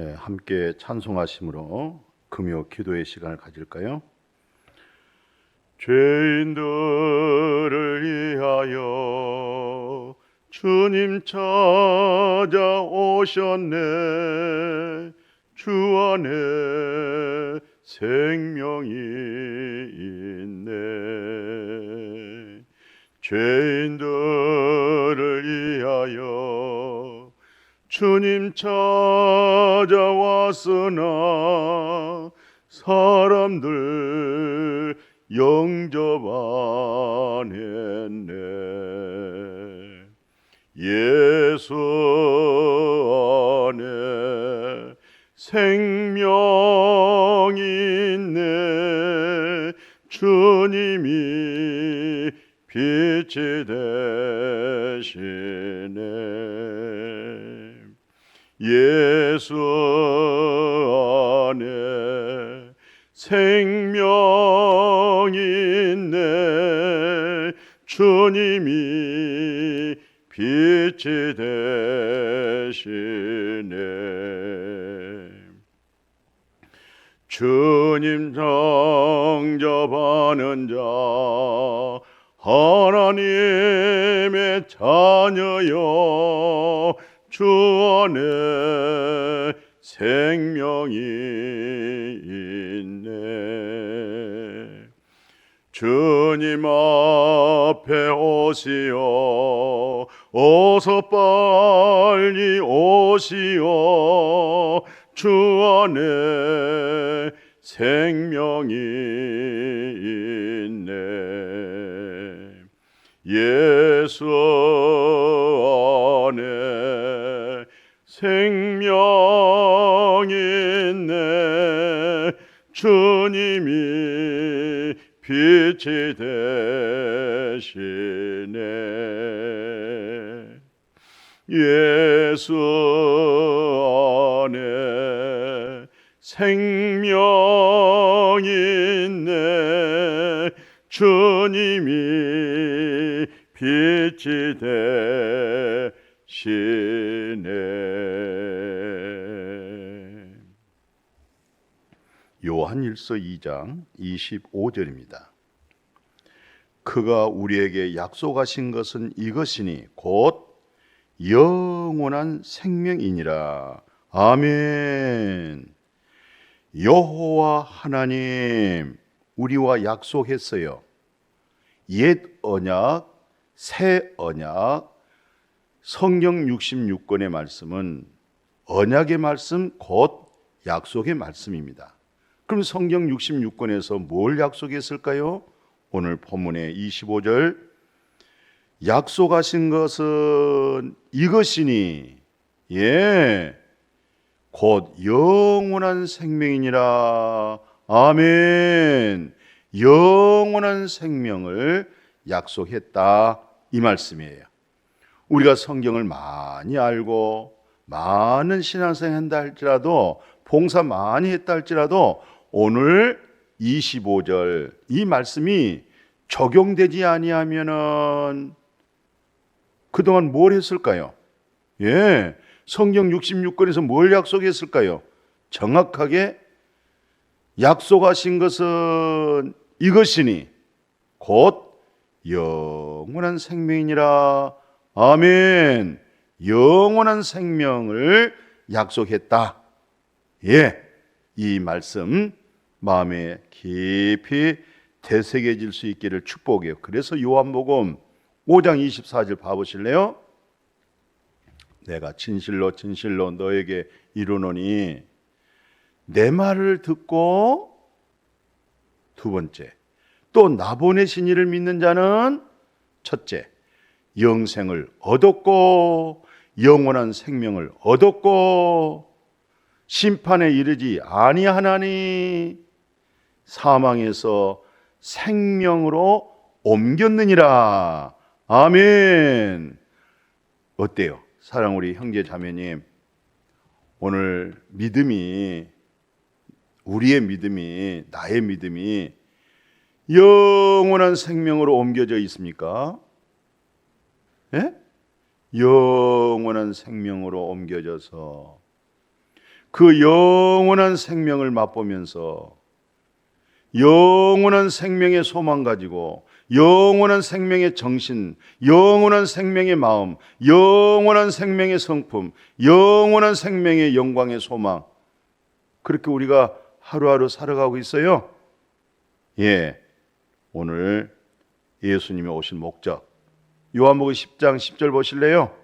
예, 함께 찬송하심으로 금요 기도의 시간을 가질까요? 죄인들을 위하여 주님 찾아오셨네 주 안에 생명이 있네 죄인들을 위하여 주님 찾아왔으나 사람들 영접 안 했네. 예수 안에 생명이 있네. 주님이 빛이 되시네 예수 안에 생명이 있네. 주님이 빛이 되시네. 주님 정접하는 자 하나님의 자녀여 주 안에 생명이 있네. 주님 앞에 오시오 어서 빨리 오시오 주 안에 생명이 있네. 예수 생명이 있네 주님이 빛이 되시네. 예수 안에 생명이 있네 주님이 빛이 되시네 요한일서 2장 25절입니다. 그가 우리에게 약속하신 것은 이것이니 곧 영원한 생명이니라. 아멘. 여호와 하나님 우리와 약속했어요. 옛 언약, 새 언약, 성경 66권의 말씀은 언약의 말씀 곧 약속의 말씀입니다. 그럼 성경 66권에서 뭘 약속했을까요? 오늘 본문의 25절 약속하신 것은 이것이니 예. 곧 영원한 생명이니라. 아멘. 영원한 생명을 약속했다. 이 말씀이에요. 우리가 성경을 많이 알고 많은 신앙생활 한다 할지라도 봉사 많이 했다 할지라도 오늘 25절 이 말씀이 적용되지 아니하면은 그동안 뭘 했을까요? 예. 성경 66권에서 뭘 약속했을까요? 정확하게 약속하신 것은 이것이니 곧 영원한 생명이니라. 아멘. 영원한 생명을 약속했다. 예. 이 말씀 마음에 깊이 되새겨질 수 있기를 축복해요. 그래서 요한복음 5장 24절 봐보실래요? 내가 진실로 진실로 너에게 이르노니 내 말을 듣고 두 번째 또 나 보내신 이를 믿는 자는 첫째 영생을 얻었고 영원한 생명을 얻었고 심판에 이르지 아니하나니 사망에서 생명으로 옮겼느니라 아멘 어때요? 사랑 우리 형제 자매님 오늘 믿음이 우리의 믿음이 나의 믿음이 영원한 생명으로 옮겨져 있습니까? 예? 영원한 생명으로 옮겨져서 그 영원한 생명을 맛보면서 영원한 생명의 소망 가지고 영원한 생명의 정신, 영원한 생명의 마음, 영원한 생명의 성품, 영원한 생명의 영광의 소망. 그렇게 우리가 하루하루 살아가고 있어요. 예. 오늘 예수님이 오신 목적. 요한복음 10장 10절 보실래요?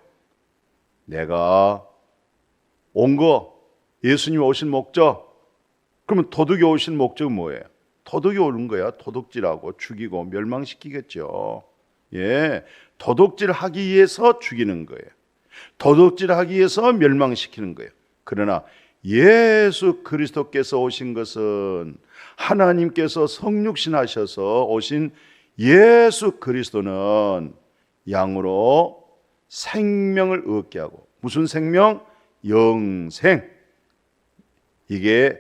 내가 온 거, 예수님이 오신 목적. 그러면 도둑이 오신 목적은 뭐예요? 도둑이 오는 거야. 도둑질하고 죽이고 멸망시키겠죠. 예. 도둑질 하기 위해서 죽이는 거예요. 도둑질 하기 위해서 멸망시키는 거예요. 그러나 예수 그리스도께서 오신 것은 하나님께서 성육신 하셔서 오신 예수 그리스도는 양으로 생명을 얻게 하고 무슨 생명? 영생. 이게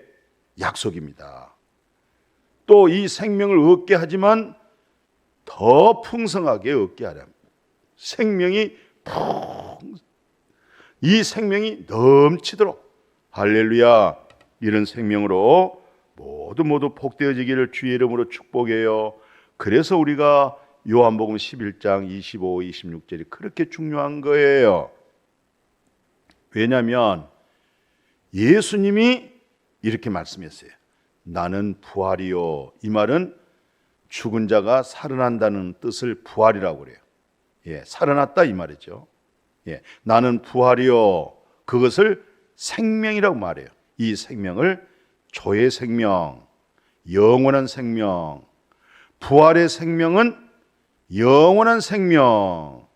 약속입니다. 또 이 생명을 얻게 하지만 더 풍성하게 얻게 하라. 생명이 풍, 이 생명이 넘치도록 할렐루야 이런 생명으로 모두 모두 복되어지기를 주의 이름으로 축복해요. 그래서 우리가 요한복음 11장 25, 26절이 그렇게 중요한 거예요. 왜냐하면 예수님이 이렇게 말씀했어요. 나는 부활이요. 이 말은 죽은 자가 살아난다는 뜻을 부활이라고 그래요. 예, 살아났다 이 말이죠. 예, 나는 부활이요. 그것을 생명이라고 말해요. 이 생명을 조의 생명, 영원한 생명, 부활의 생명은 영원한 생명.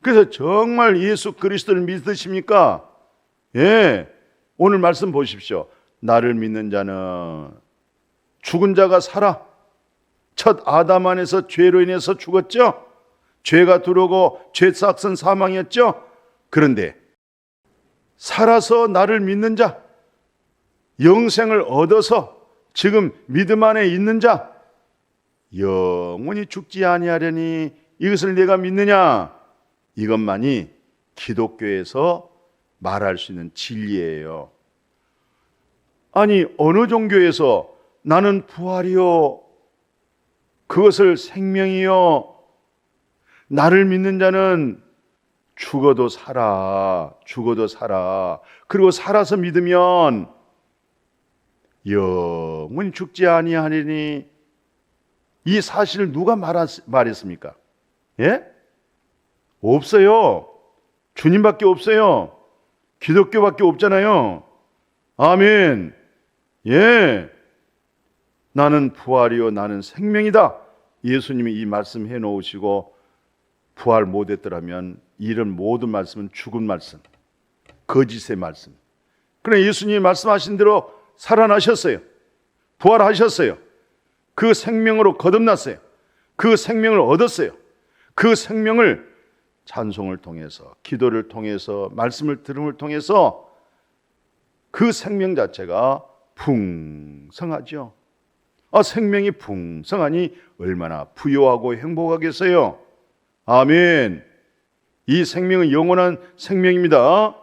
그래서 정말 예수 그리스도를 믿으십니까? 예. 오늘 말씀 보십시오. 나를 믿는 자는 죽은 자가 살아. 첫 아담 안에서 죄로 인해서 죽었죠? 죄가 들어오고 죄 싹은 사망이었죠? 그런데 살아서 나를 믿는 자, 영생을 얻어서 지금 믿음 안에 있는 자, 영원히 죽지 아니하려니 이것을 내가 믿느냐? 이것만이 기독교에서 말할 수 있는 진리예요. 아니 어느 종교에서 나는 부활이요 그것을 생명이요 나를 믿는 자는 죽어도 살아 죽어도 살아 그리고 살아서 믿으면 영원히 죽지 아니하리니 이 사실을 누가 말하- 말했습니까? 예? 없어요. 주님밖에 없어요. 기독교밖에 없잖아요. 아멘. 예. 나는 부활이요 나는 생명이다. 예수님이 이 말씀 해 놓으시고 부활 못 했더라면 이런 모든 말씀은 죽은 말씀. 거짓의 말씀. 그러나 예수님이 말씀하신 대로 살아나셨어요. 부활하셨어요. 그 생명으로 거듭났어요. 그 생명을 얻었어요. 그 생명을 찬송을 통해서, 기도를 통해서, 말씀을 들음을 통해서 그 생명 자체가 풍성하죠. 아, 생명이 풍성하니 얼마나 부유하고 행복하겠어요. 아멘. 이 생명은 영원한 생명입니다.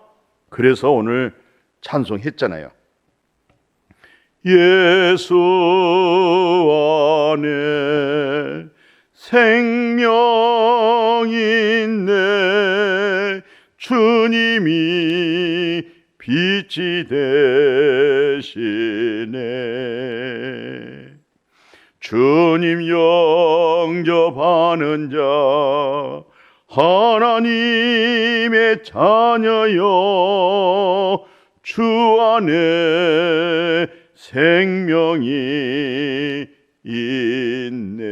그래서 오늘 찬송했잖아요. 예수 안에 생명이 있네. 주님이 빛이 되시네. 주님 영접하는 자 하나님의 자녀여 주 안에 생명이 있네.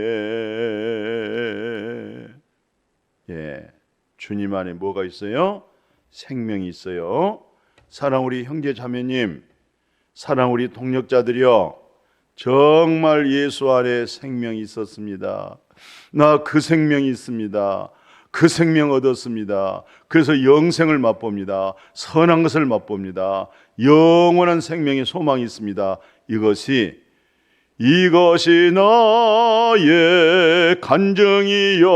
예. 주님 안에 뭐가 있어요? 생명이 있어요. 사랑 우리 형제 자매님, 사랑 우리 동력자들이여, 정말 예수 안에 생명이 있었습니다. 나 그 생명이 있습니다. 그 생명 얻었습니다. 그래서 영생을 맛봅니다. 선한 것을 맛봅니다. 영원한 생명의 소망이 있습니다. 이것이 이것이 나의 간증이요.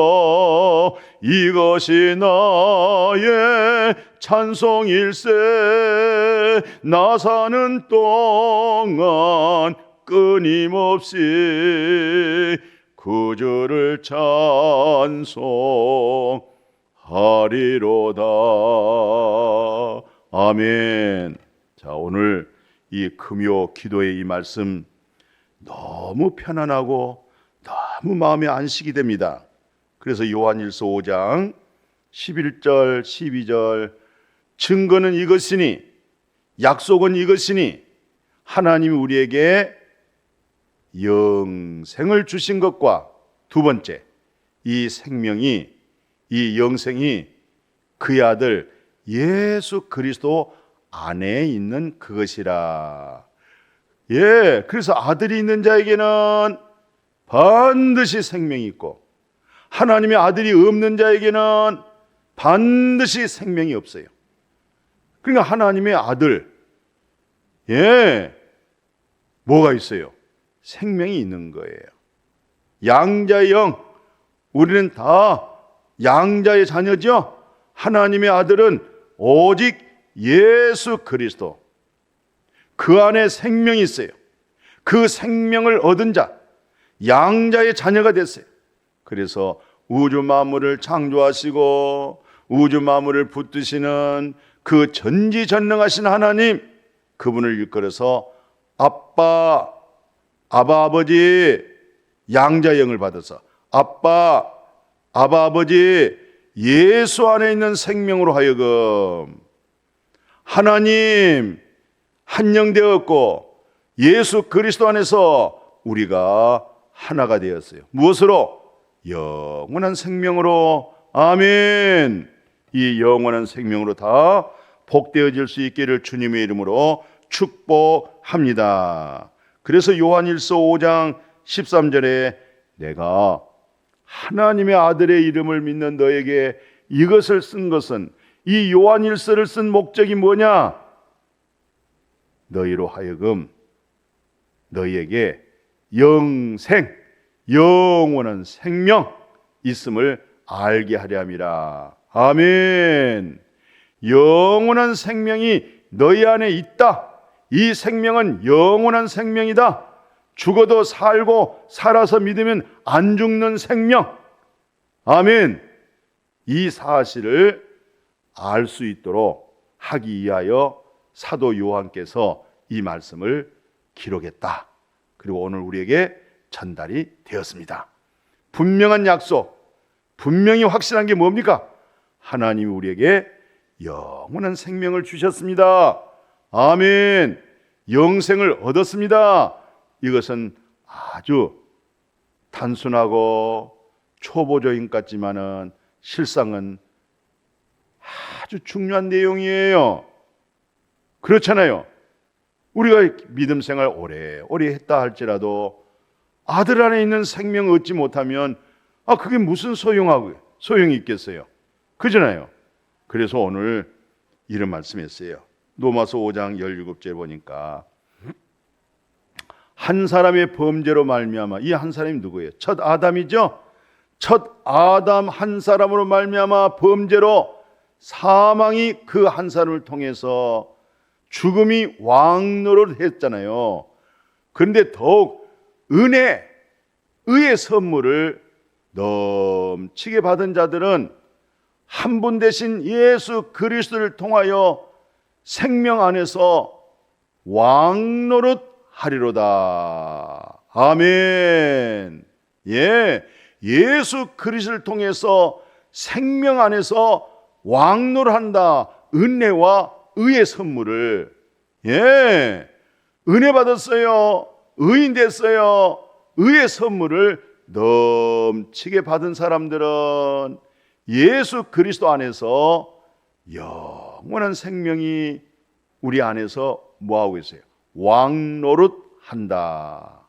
이것이 나의 찬송일세. 나 사는 동안 끊임없이 구주를 찬송하리로다. 아멘 자 오늘 이 금요 기도의 이 말씀 너무 편안하고 너무 마음에 안식이 됩니다. 그래서 요한일서 5장 11절 12절 증거는 이것이니 약속은 이것이니 하나님이 우리에게 영생을 주신 것과 두 번째 이 생명이 이 영생이 그의 아들 예수 그리스도 안에 있는 그것이라. 예, 그래서 아들이 있는 자에게는 반드시 생명이 있고 하나님의 아들이 없는 자에게는 반드시 생명이 없어요. 그러니까 하나님의 아들, 예, 뭐가 있어요? 생명이 있는 거예요. 양자의 영, 우리는 다 양자의 자녀죠? 하나님의 아들은 오직 예수 그리스도. 그 안에 생명이 있어요. 그 생명을 얻은 자, 양자의 자녀가 됐어요. 그래서 우주 만물을 창조하시고 우주 만물을 붙드시는 그 전지전능하신 하나님 그분을 일컬어서 아빠 아바 아버지 양자 영을 받아서 아빠 아바 아버지 예수 안에 있는 생명으로 하여금 하나님 한영되었고 예수 그리스도 안에서 우리가 하나가 되었어요. 무엇으로? 영원한 생명으로 아멘. 이 영원한 생명으로 다 복되어질 수 있기를 주님의 이름으로 축복합니다. 그래서 요한일서 5장 13절에 내가 하나님의 아들의 이름을 믿는 너에게 이것을 쓴 것은 이 요한일서를 쓴 목적이 뭐냐? 너희로 하여금 너희에게 영생, 영원한 생명 있음을 알게 하려 함이라. 아멘. 영원한 생명이 너희 안에 있다. 이 생명은 영원한 생명이다. 죽어도 살고 살아서 믿으면 안 죽는 생명. 아멘. 이 사실을 알 수 있도록 하기 위하여 사도 요한께서 이 말씀을 기록했다. 그리고 오늘 우리에게 전달이 되었습니다. 분명한 약속, 분명히 확실한 게 뭡니까? 하나님이 우리에게 영원한 생명을 주셨습니다. 아멘. 영생을 얻었습니다. 이것은 아주 단순하고 초보적인 것 같지만은 실상은 아주 중요한 내용이에요. 그렇잖아요. 우리가 믿음 생활 오래 오래 했다 할지라도 아들 안에 있는 생명 얻지 못하면 아 그게 무슨 소용하고 소용이 있겠어요. 그잖아요. 그래서 오늘 이런 말씀했어요. 로마서 5장 17절 보니까 한 사람의 범죄로 말미암아 이 한 사람이 누구예요? 첫 아담이죠. 첫 아담 한 사람으로 말미암아 범죄로 사망이 그 한 사람을 통해서 죽음이 왕노를 했잖아요. 그런데 더욱 은혜, 의의 선물을 넘치게 받은 자들은 한 분 대신 예수 그리스도를 통하여 생명 안에서 왕노릇 하리로다. 아멘. 예. 예수 그리스도를 통해서 생명 안에서 왕노를 한다. 은혜와 의의 선물을 예. 은혜 받았어요. 의인 됐어요. 의의 선물을 넘치게 받은 사람들은 예수 그리스도 안에서 영원한 생명이 우리 안에서 뭐하고 있어요? 왕노릇 한다.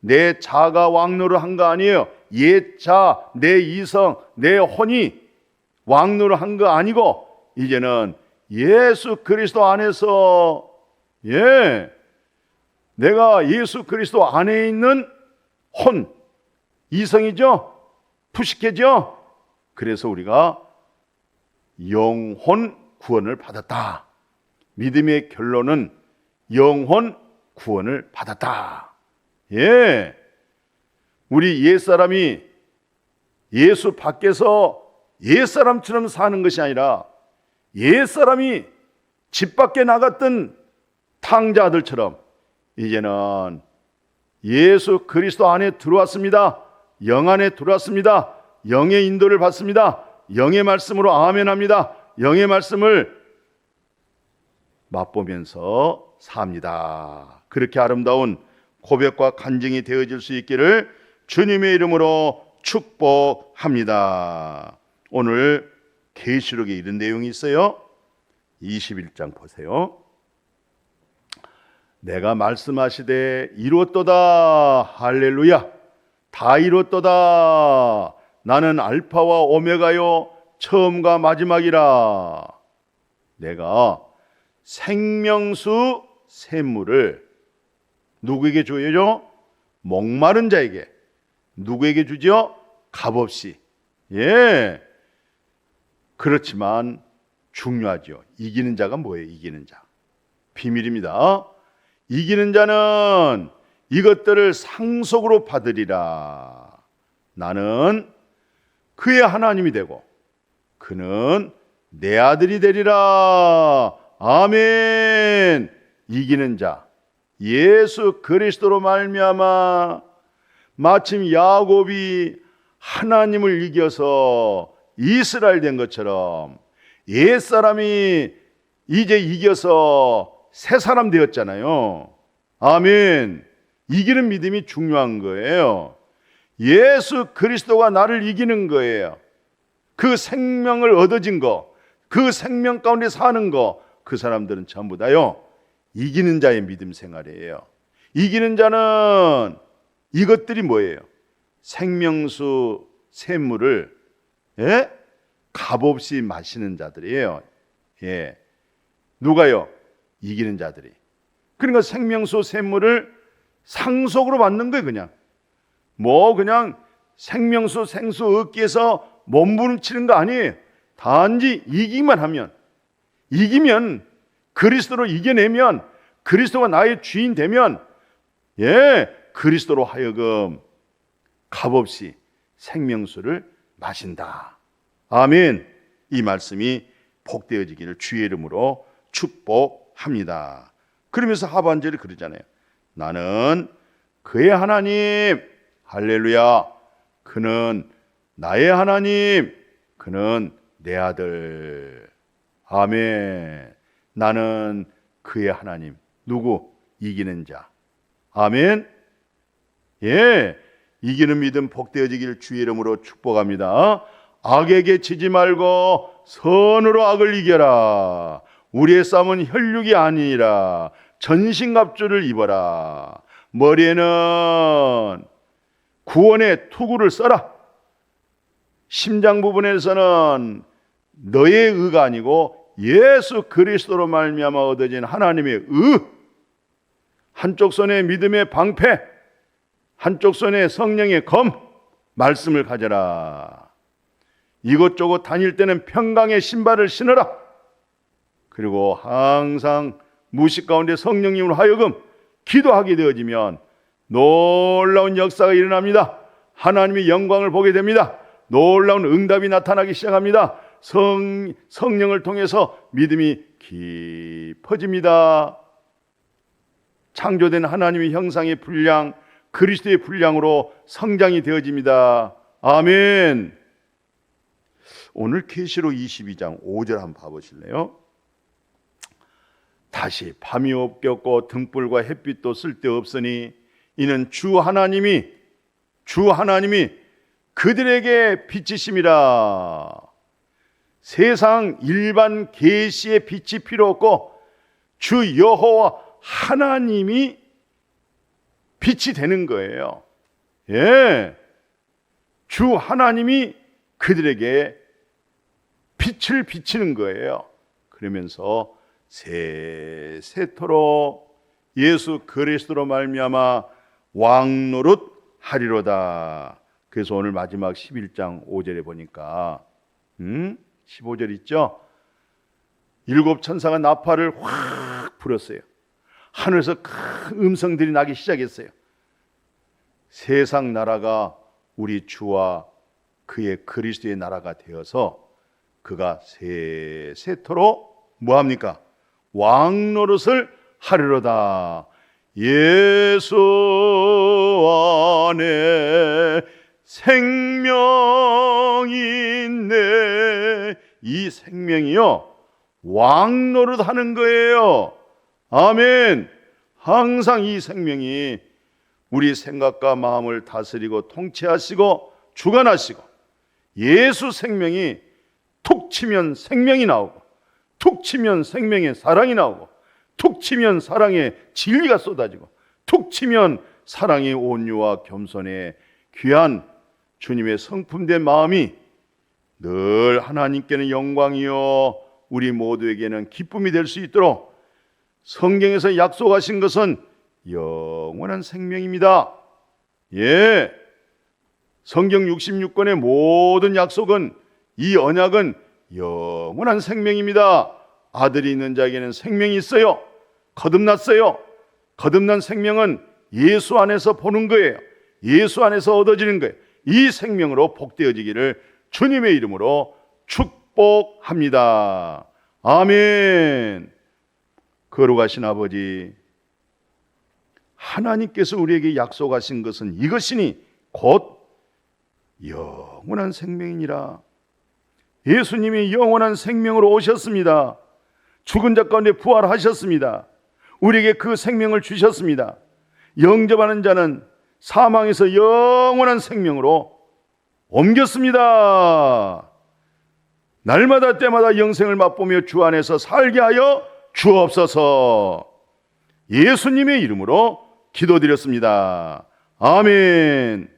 내 자가 왕노릇 한 거 아니에요. 옛 자, 내 이성, 내 혼이 왕노릇 한거 아니고 이제는 예수 그리스도 안에서 예 내가 예수 그리스도 안에 있는 혼 이성이죠 푸식해죠 그래서 우리가 영혼 구원을 받았다. 믿음의 결론은 영혼 구원을 받았다. 예. 우리 옛사람이 예수 밖에서 옛사람처럼 사는 것이 아니라 옛사람이 집 밖에 나갔던 탕자들처럼 이제는 예수 그리스도 안에 들어왔습니다. 영 안에 들어왔습니다. 영의 인도를 받습니다. 영의 말씀으로 아멘합니다. 영의 말씀을 맛보면서 삽니다. 그렇게 아름다운 고백과 간증이 되어질 수 있기를 주님의 이름으로 축복합니다. 오늘 계시록에 이런 내용이 있어요. 21장 보세요. 내가 말씀하시되 이루었도다 할렐루야 다 이루었도다 나는 알파와 오메가요 처음과 마지막이라 내가 생명수 샘물을 누구에게 줘요? 목마른 자에게 누구에게 주죠? 값없이 예 그렇지만 중요하죠 이기는 자가 뭐예요 이기는 자 비밀입니다 이기는 자는 이것들을 상속으로 받으리라. 나는 그의 하나님이 되고 그는 내 아들이 되리라. 아멘. 이기는 자 예수 그리스도로 말미암아 마침 야곱이 하나님을 이겨서 이스라엘 된 것처럼 옛 사람이 이제 이겨서 새 사람 되었잖아요. 아멘. 이기는 믿음이 중요한 거예요. 예수 그리스도가 나를 이기는 거예요. 그 생명을 얻어진 거, 그 생명 가운데 사는 거, 그 사람들은 전부 다요. 이기는 자의 믿음 생활이에요. 이기는 자는 이것들이 뭐예요? 생명수 샘물을 예? 값없이 마시는 자들이에요. 예. 누가요? 이기는 자들이. 그러니까 생명수 샘물을 상속으로 받는 거예요, 그냥. 뭐 그냥 생명수 생수 얻기 위해서 몸부림치는 거 아니에요. 단지 이기만 하면 이기면 그리스도로 이겨내면 그리스도가 나의 주인 되면 예, 그리스도로 하여금 값없이 생명수를 마신다. 아멘. 이 말씀이 복되어지기를 주의 이름으로 축복합니다. 그러면서 하반절에 그러잖아요. 나는 그의 하나님, 할렐루야. 그는 나의 하나님, 그는 내 아들. 아멘. 나는 그의 하나님. 누구? 이기는 자. 아멘. 예. 이기는 믿음 복되어지기를 주의 이름으로 축복합니다. 악에게 치지 말고 선으로 악을 이겨라. 우리의 싸움은 혈육이 아니라 전신갑주를 입어라. 머리에는 구원의 투구를 써라. 심장 부분에서는 너의 의가 아니고 예수 그리스도로 말미암아 얻어진 하나님의 의. 한쪽 손에 믿음의 방패, 한쪽 손에 성령의 검, 말씀을 가져라. 이것저것 다닐 때는 평강의 신발을 신어라. 그리고 항상 무식 가운데 성령님으로 하여금 기도하게 되어지면 놀라운 역사가 일어납니다. 하나님의 영광을 보게 됩니다. 놀라운 응답이 나타나기 시작합니다. 성, 성령을 통해서 믿음이 깊어집니다. 창조된 하나님의 형상의 분량, 그리스도의 분량으로 성장이 되어집니다. 아멘. 오늘 계시록 22장 5절 한번 봐보실래요? 다시 밤이 없겠고 등불과 햇빛도 쓸데없으니 이는 주 하나님이 주 하나님이 그들에게 빛이심이라 세상 일반 계시의 빛이 필요 없고 주 여호와 하나님이 빛이 되는 거예요. 예. 주 하나님이 그들에게 빛을 비치는 거예요. 그러면서 세세토록 예수 그리스도로 말미암아 왕 노릇 하리로다. 그래서 오늘 마지막 11장 5절에 보니까 음? 15절 있죠? 일곱 천사가 나팔을 확 불었어요. 하늘에서 큰 음성들이 나기 시작했어요. 세상 나라가 우리 주와 그의 그리스도의 나라가 되어서 그가 세세토로 뭐합니까? 왕 노릇을 하리로다. 예수 안에 생명이 있네. 이 생명이요. 왕 노릇 하는 거예요. 아멘. 항상 이 생명이 우리 생각과 마음을 다스리고 통치하시고 주관하시고 예수 생명이 툭 치면 생명이 나오고 툭 치면 생명의 사랑이 나오고 툭 치면 사랑의 진리가 쏟아지고 툭 치면 사랑의 온유와 겸손의 귀한 주님의 성품된 마음이 늘 하나님께는 영광이요 우리 모두에게는 기쁨이 될 수 있도록 성경에서 약속하신 것은 영원한 생명입니다. 예. 성경 66권의 모든 약속은 이 언약은 영원한 생명입니다. 아들이 있는 자에게는 생명이 있어요. 거듭났어요. 거듭난 생명은 예수 안에서 보는 거예요. 예수 안에서 얻어지는 거예요. 이 생명으로 복되어지기를 주님의 이름으로 축복합니다. 아멘. 거룩하신 아버지, 하나님께서 우리에게 약속하신 것은 이것이니 곧 영원한 생명이니라. 예수님이 영원한 생명으로 오셨습니다. 죽은 자 가운데 부활하셨습니다. 우리에게 그 생명을 주셨습니다. 영접하는 자는 사망에서 영원한 생명으로 옮겼습니다. 날마다 때마다 영생을 맛보며 주 안에서 살게 하여 주옵소서. 예수님의 이름으로 기도드렸습니다. 아멘.